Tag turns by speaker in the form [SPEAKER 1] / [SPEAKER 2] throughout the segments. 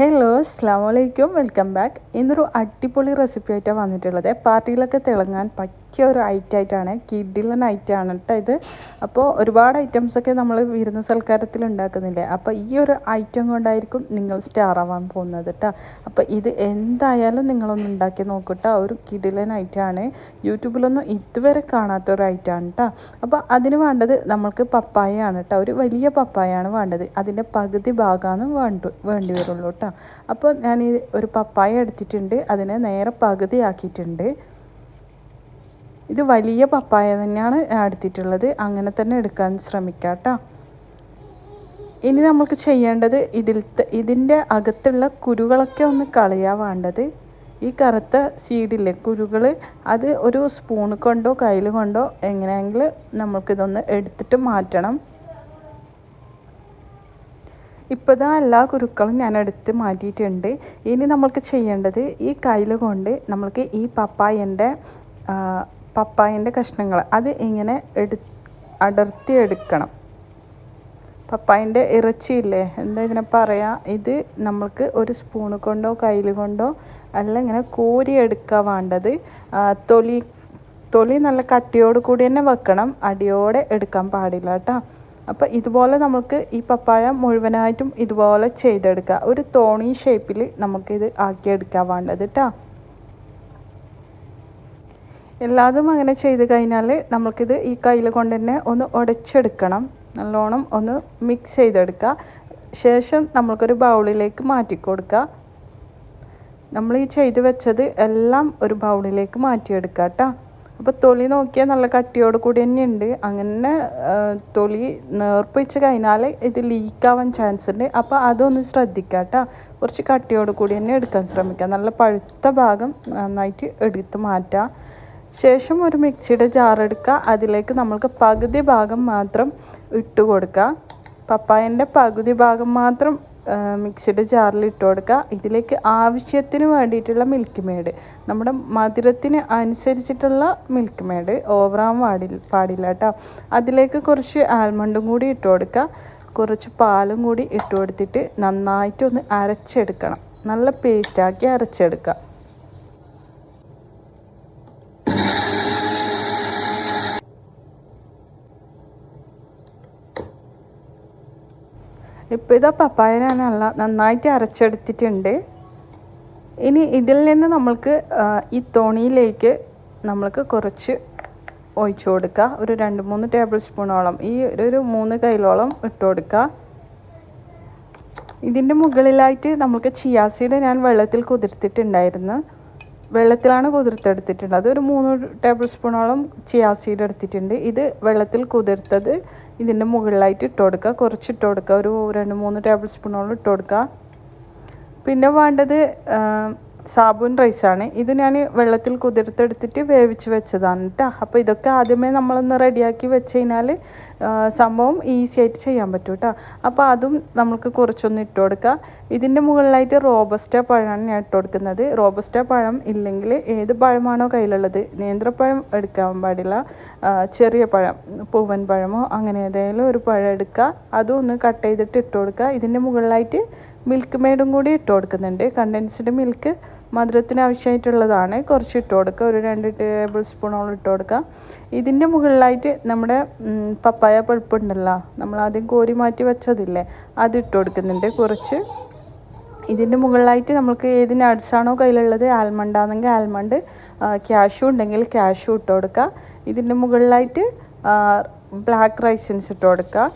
[SPEAKER 1] Hello അസ്സാം വലൈക്കും welcome back ഇന്നൊരു അടിപൊളി റെസിപ്പി ആയിട്ടാണ് വന്നിട്ടുള്ളത്. പാർട്ടിയിലൊക്കെ തിളങ്ങാൻ പറ്റിയ ഒരു ഐറ്റം ആയിട്ടാണ്. കിഡിലൻ ഐറ്റം ആണ് കേട്ടോ ഇത്. അപ്പോൾ ഒരുപാട് ഐറ്റംസ് ഒക്കെ നമ്മൾ വിരുന്ന് സൽക്കാരത്തിൽ ഉണ്ടാക്കുന്നില്ലേ? അപ്പോൾ ഈ ഒരു ഐറ്റം കൊണ്ടായിരിക്കും നിങ്ങൾ സ്റ്റാർ ആവാൻ പോകുന്നത് കേട്ടോ അപ്പോൾ ഇത് എന്തായാലും നിങ്ങളൊന്ന് ഉണ്ടാക്കി നോക്കട്ടോ ഒരു കിഡിലൻ ഐറ്റം ആണ്. യൂട്യൂബിലൊന്നും ഇതുവരെ കാണാത്ത ഒരു ഐറ്റം ആണ് കേട്ടോ അപ്പോൾ അതിന് വേണ്ടത് നമ്മൾക്ക് പപ്പായ ആണ് കേട്ടോ ഒരു വലിയ പപ്പായയാണ് വേണ്ടത്. അതിന്റെ പകുതി ഭാഗമാണ് വേണ്ട വേണ്ടി വരുള്ളൂ കേട്ടോ അപ്പോൾ ഞാൻ ഈ ഒരു പപ്പായ എടുത്തിട്ടുണ്ട്. അതിനെ നേരെ പകുതി ആക്കിയിട്ടുണ്ട് ഇത് വലിയ പപ്പായ തന്നെയാണ് എടുത്തിട്ടുള്ളത്. അങ്ങനെ തന്നെ എടുക്കാൻ ശ്രമിക്കാം കേട്ടോ ഇനി നമുക്ക് ചെയ്യേണ്ടത് ഇതിലത്തെ ഇതിന്റെ അകത്തുള്ള കുരുകളൊക്കെ ഒന്ന് കളയാ വേണ്ടത്. ഈ കറുത്ത സീഡില്ലേ കുരുകൾ അത് ഒരു സ്പൂൺ കൊണ്ടോ കയ്യിൽ കൊണ്ടോ എങ്ങനെയെങ്കിലും നമുക്കിതൊന്ന് എടുത്തിട്ട് മാറ്റണം. ഇപ്പോൾ ഇതാ എല്ലാ കുരുക്കളും ഞാൻ എടുത്ത് മാറ്റിയിട്ടുണ്ട്. ഇനി നമ്മൾക്ക് ചെയ്യേണ്ടത് ഈ കയ്യിൽ കൊണ്ട് നമ്മൾക്ക് ഈ പപ്പായന്റെ പപ്പായന്റെ കഷ്ണങ്ങൾ. അത് ഇങ്ങനെ എടു അടർത്തി എടുക്കണം പപ്പായന്റെ ഇറച്ചിയില്ലേ? എന്താ ഇതിനെ പറയാ? ഇത് നമ്മൾക്ക് ഒരു സ്പൂണ് കൊണ്ടോ കയ്യിൽ കൊണ്ടോ അല്ല ഇങ്ങനെ കോരി എടുക്കാൻ വേണ്ടത് തൊലി തൊലി നല്ല കട്ടിയോട് കൂടി തന്നെ വെക്കണം. അടിയോടെ എടുക്കാൻ പാടില്ല കേട്ടോ അപ്പോൾ ഇതുപോലെ നമുക്ക് ഈ പപ്പായ മുഴുവനായിട്ടും ഇതുപോലെ ചെയ്തെടുക്കുക ഒരു തോണി ഷേപ്പിൽ നമുക്കിത് ആക്കിയെടുക്കാൻ വേണ്ടത് കേട്ടോ എല്ലാതും അങ്ങനെ ചെയ്ത് കഴിഞ്ഞാൽ നമുക്കിത് ഈ കയ്യിൽ കൊണ്ട് തന്നെ ഒന്ന് ഉടച്ചെടുക്കണം. നല്ലോണം ഒന്ന് മിക്സ് ചെയ്തെടുക്കുക ശേഷം നമ്മൾക്കൊരു ബൗളിലേക്ക് മാറ്റി കൊടുക്കുക നമ്മൾ ഈ ചെയ്ത് വെച്ചത് എല്ലാം ഒരു ബൗളിലേക്ക് മാറ്റിയെടുക്കുക കേട്ടോ അപ്പോൾ തൊലി നോക്കിയാൽ നല്ല കട്ടിയോട് കൂടി തന്നെ ഉണ്ട്. അങ്ങനെ തൊലി നേർപ്പിച്ച് കഴിഞ്ഞാൽ ഇത് ലീക്കാവാൻ ചാൻസ് ഉണ്ട്. അപ്പോൾ അതൊന്ന് ശ്രദ്ധിക്കുക കേട്ടോ കുറച്ച് കട്ടിയോട് കൂടി തന്നെ എടുക്കാൻ ശ്രമിക്കുക നല്ല പഴുത്ത ഭാഗം നന്നായിട്ട് എടുത്ത് മാറ്റുക ശേഷം ഒരു മിക്സിയുടെ ജാറെടുക്കുക അതിലേക്ക് നമ്മൾക്ക് പകുതി ഭാഗം മാത്രം ഇട്ട് കൊടുക്കുക. പപ്പായന്റെ പകുതി ഭാഗം മാത്രം മിക്സിയുടെ ജാറിൽ ഇട്ട് കൊടുക്കുക. ഇതിലേക്ക് ആവശ്യത്തിന് വേണ്ടിയിട്ടുള്ള മിൽക്ക് മേഡ് നമ്മുടെ മധുരത്തിന് അനുസരിച്ചിട്ടുള്ള മിൽക്ക് മേഡ് ഓവറാൻ വാടി പാടില്ല കേട്ടോ. അതിലേക്ക് കുറച്ച് ആൽമണ്ടും കൂടി ഇട്ട് കൊടുക്കുക. കുറച്ച് പാലും കൂടി ഇട്ട് കൊടുത്തിട്ട് നന്നായിട്ടൊന്ന് അരച്ചെടുക്കണം. നല്ല പേസ്റ്റാക്കി അരച്ചെടുക്കുക. ഇപ്പോൾ ഇതാ പപ്പായ ഞാൻ നല്ല നന്നായിട്ട് അരച്ചെടുത്തിട്ടുണ്ട്. ഇനി ഇതിൽ നിന്ന് നമ്മൾക്ക് ഈ തോണിയിലേക്ക് നമ്മൾക്ക് കുറച്ച് ഒഴിച്ചു കൊടുക്കുക ഒരു രണ്ട് മൂന്ന് ടേബിൾ സ്പൂണോളം ഈ ഒരു മൂന്ന് കൈലോളം ഇട്ട് കൊടുക്കുക ഇതിന്റെ മുകളിലായിട്ട് നമുക്ക് ചിയാസീഡ് ഞാൻ വെള്ളത്തിൽ കുതിർത്തിട്ടുണ്ടായിരുന്നു. വെള്ളത്തിലാണ് കുതിർത്തെടുത്തിട്ടുള്ളത്. ഒരു മൂന്ന് ടേബിൾ സ്പൂണോളം ചിയാസീഡ് എടുത്തിട്ടുണ്ട്. ഇത് വെള്ളത്തിൽ കുതിർത്തത് ഇതിന്റെ മുകളിലായിട്ട് ഇട്ട് കൊടുക്കുക. കുറച്ച് ഇട്ട് കൊടുക്കുക. ഒരു രണ്ട് മൂന്ന് ടേബിൾ സ്പൂണോളം ഇട്ട് കൊടുക്കുക. പിന്നെ വേണ്ടത് സാബുൻ റൈസാണ്. ഇത് ഞാൻ വെള്ളത്തിൽ കുതിർത്തെടുത്തിട്ട് വേവിച്ച് വെച്ചതാണ് കേട്ടോ അപ്പോൾ ഇതൊക്കെ ആദ്യമേ നമ്മളൊന്ന് റെഡിയാക്കി വെച്ച് കഴിഞ്ഞാൽ സംഭവം ഈസി ആയിട്ട് ചെയ്യാൻ പറ്റും കേട്ടോ അപ്പോൾ അതും നമുക്ക് കുറച്ചൊന്ന് ഇട്ട് കൊടുക്കുക ഇതിന്റെ മുകളിലായിട്ട് റോബസ്റ്റ പഴമാണ് ഞാൻ ഇട്ട് കൊടുക്കുന്നത്. റോബസ്റ്റ പഴം ഇല്ലെങ്കിൽ ഏത് പഴമാണോ കയ്യിലുള്ളത്. നേന്ത്രപ്പഴം എടുക്കാൻ പാടില്ല. ചെറിയ പഴം പൂവൻ പഴമോ അങ്ങനെ ഏതെങ്കിലും ഒരു പഴം എടുക്കുക. അതും ഒന്ന് കട്ട് ചെയ്തിട്ട് ഇട്ട് കൊടുക്കുക. ഇതിന്റെ മുകളിലായിട്ട് മിൽക്ക് മെയ്ഡും കൂടി ഇട്ട് കൊടുക്കുന്നുണ്ട്. കണ്ടൻസ്ഡ് മിൽക്ക് മധുരത്തിന് ആവശ്യമായിട്ടുള്ളതാണ്. കുറച്ച് ഇട്ട് കൊടുക്കുക. ഒരു രണ്ട് ടേബിൾ സ്പൂണോളം ഇട്ട് കൊടുക്കുക. ഇതിന്റെ മുകളിലായിട്ട് നമ്മുടെ പപ്പായ പഴുപ്പുണ്ടല്ലോ നമ്മൾ ആദ്യം കോരി മാറ്റി വെച്ചതില്ലേ അത് ഇട്ട് കൊടുക്കുന്നുണ്ട്. കുറച്ച് ഇതിന്റെ മുകളിലായിട്ട് നമുക്ക് ഏത് നട്ട്സാണോ കയ്യിലുള്ളത് ആൽമണ്ടാണെങ്കിൽ ആൽമണ്ട് ക്യാഷു ഉണ്ടെങ്കിൽ ക്യാഷു ഇട്ട് കൊടുക്കുക. ഇതിന്റെ മുകളിലായിട്ട് ബ്ലാക്ക് റൈസിൻസ് ഇട്ട് കൊടുക്കുക.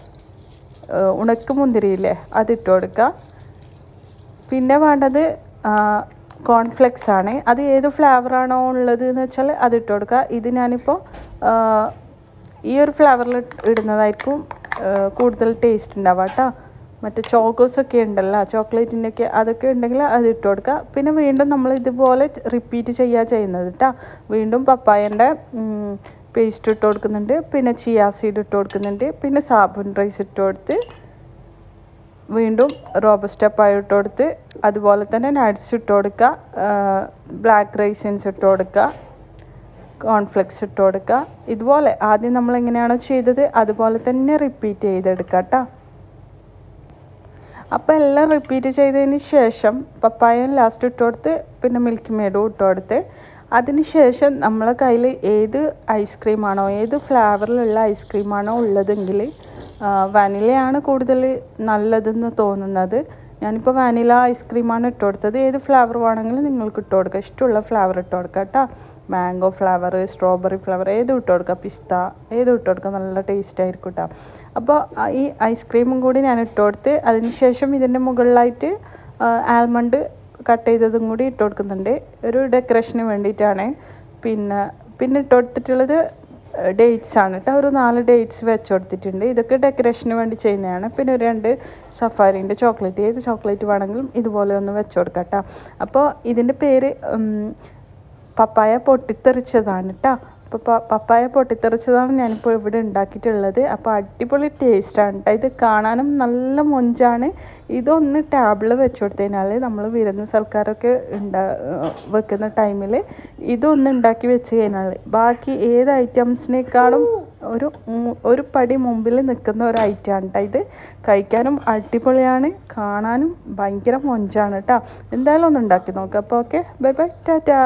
[SPEAKER 1] ഉണക്ക് മുന്തിരിയില്ലേ അത് ഇട്ട് കൊടുക്കുക. പിന്നെ വേണ്ടത് കോൺഫ്ലെക്സ് ആണ്. അത് ഏത് ഫ്ലേവറാണോ ഉള്ളത് എന്ന് വെച്ചാൽ അത് ഇട്ട് കൊടുക്കുക. ഇത് ഞാനിപ്പോൾ ഈ ഒരു ഫ്ലേവറിൽ ഇടുന്നതായിരിക്കും കൂടുതൽ ടേസ്റ്റ് ഉണ്ടാവുക കേട്ടോ. മറ്റേ ചോക്കോസ് ഒക്കെ ഉണ്ടല്ലോ ചോക്ലേറ്റിന്റെ ഒക്കെ അതൊക്കെ ഉണ്ടെങ്കിൽ അത് ഇട്ട് കൊടുക്കുക. പിന്നെ വീണ്ടും നമ്മൾ ഇതുപോലെ റിപ്പീറ്റ് ചെയ്യുക ചെയ്യുന്നത് കേട്ടോ. വീണ്ടും പപ്പായന്റെ പേസ്റ്റ് ഇട്ട് കൊടുക്കുന്നുണ്ട്. പിന്നെ ചിയാ സീഡ് ഇട്ട് കൊടുക്കുന്നുണ്ട്. പിന്നെ സാബുൻ റൈസ് ഇട്ട് കൊടുത്ത് വീണ്ടും റോബസ്റ്റ ഇട്ട് കൊടുത്ത് അതുപോലെ തന്നെ നട്ട്സ് ഇട്ട് കൊടുക്കുക ബ്ലാക്ക് റൈസിൻസ് ഇട്ട് കൊടുക്കുക കോൺഫ്ലെക്സ് ഇട്ട് കൊടുക്കുക. ഇതുപോലെ ആദ്യം നമ്മൾ എങ്ങനെയാണോ ചെയ്തത് അതുപോലെ തന്നെ റിപ്പീറ്റ് ചെയ്തെടുക്കുക കേട്ടോ അപ്പോൾ എല്ലാം റിപ്പീറ്റ് ചെയ്തതിന് ശേഷം പപ്പായം ലാസ്റ്റ് ഇട്ട് കൊടുത്ത് പിന്നെ മിൽക്ക് മെയ്ഡും ഇട്ട് കൊടുത്ത്. അതിന് ശേഷം നമ്മളെ കയ്യിൽ ഏത് ഐസ്ക്രീമാണോ ഏത് ഫ്ലേവറിലുള്ള ഐസ്ക്രീമാണോ ഉള്ളതെങ്കിൽ വാനിലയാണ് കൂടുതൽ നല്ലതെന്ന് തോന്നുന്നത്. ഞാനിപ്പോൾ വാനില ഐസ്ക്രീമാണ് ഇട്ട് കൊടുത്തത്. ഏത് ഫ്ലേവർ വേണമെങ്കിലും നിങ്ങൾക്ക് ഇട്ട് കൊടുക്കുക ഇഷ്ടമുള്ള ഫ്ലേവർ ഇട്ട് കൊടുക്കുക കേട്ടോ. മാംഗോ ഫ്ലേവർ സ്ട്രോബെറി ഫ്ലേവർ ഏത് ഇട്ട് കൊടുക്കുക പിസ്ത ഏത് ഇട്ട് കൊടുക്കുക നല്ല ടേസ്റ്റ് ആയിരിക്കും കേട്ടോ. അപ്പോൾ ഈ ഐസ്ക്രീമും കൂടി ഞാൻ ഇട്ട് കൊടുത്ത് അതിന് ശേഷം ഇതിന്റെ മുകളിലായിട്ട് ആൽമണ്ട് കട്ട് ചെയ്തതും കൂടി ഇട്ട് കൊടുക്കുന്നുണ്ട്. ഒരു ഡെക്കറേഷന് വേണ്ടിയിട്ടാണ്. പിന്നെ പിന്നെ ഇട്ട് കൊടുത്തിട്ടുള്ളത് ഡേറ്റ്സ് ആണ് കേട്ടോ. ഒരു നാല് ഡേറ്റ്സ് വെച്ച് കൊടുത്തിട്ടുണ്ട്. ഇതൊക്കെ ഡെക്കറേഷന് വേണ്ടി ചെയ്യുന്നതാണ്. പിന്നെ ഒരു രണ്ട് സഫാരിന്റെ ചോക്ലേറ്റ് ഏത് ചോക്ലേറ്റ് വേണമെങ്കിലും ഇതുപോലെ ഒന്ന് വെച്ച് കൊടുക്കാം കേട്ടോ അപ്പോൾ ഇതിന്റെ പേര് പപ്പായ പൊട്ടിത്തെറിച്ചതാണ് കേട്ടോ അപ്പോൾ പപ്പായ പൊട്ടിത്തെറിച്ചതാണ് ഞാനിപ്പോൾ ഇവിടെ ഉണ്ടാക്കിയിട്ടുള്ളത്. അപ്പോൾ അടിപൊളി ടേസ്റ്റാണ് കേട്ടോ ഇത് കാണാനും നല്ല മൊഞ്ചാണ്. ഇതൊന്ന് ടേബിളിൽ വെച്ച് കൊടുത്തതിനാൽ നമ്മൾ വിരുന്ന് സൽക്കാരമൊക്കെ ഉണ്ടാ വെക്കുന്ന ടൈമിൽ ഇതൊന്ന് ഉണ്ടാക്കി വെച്ച് കഴിഞ്ഞാൽ ബാക്കി ഏത് ഐറ്റംസിനേക്കാളും ഒരു ഒരു പടി മുമ്പിൽ നിൽക്കുന്ന ഒരു ഐറ്റമാണ് കേട്ടോ ഇത്. കഴിക്കാനും അടിപൊളിയാണ്. കാണാനും ഭയങ്കര മൊഞ്ചാണ് കേട്ടോ എന്തായാലും ഒന്ന് ഉണ്ടാക്കി നോക്കാം. അപ്പോൾ ഓക്കെ. Bye bye. ടാറ്റാ.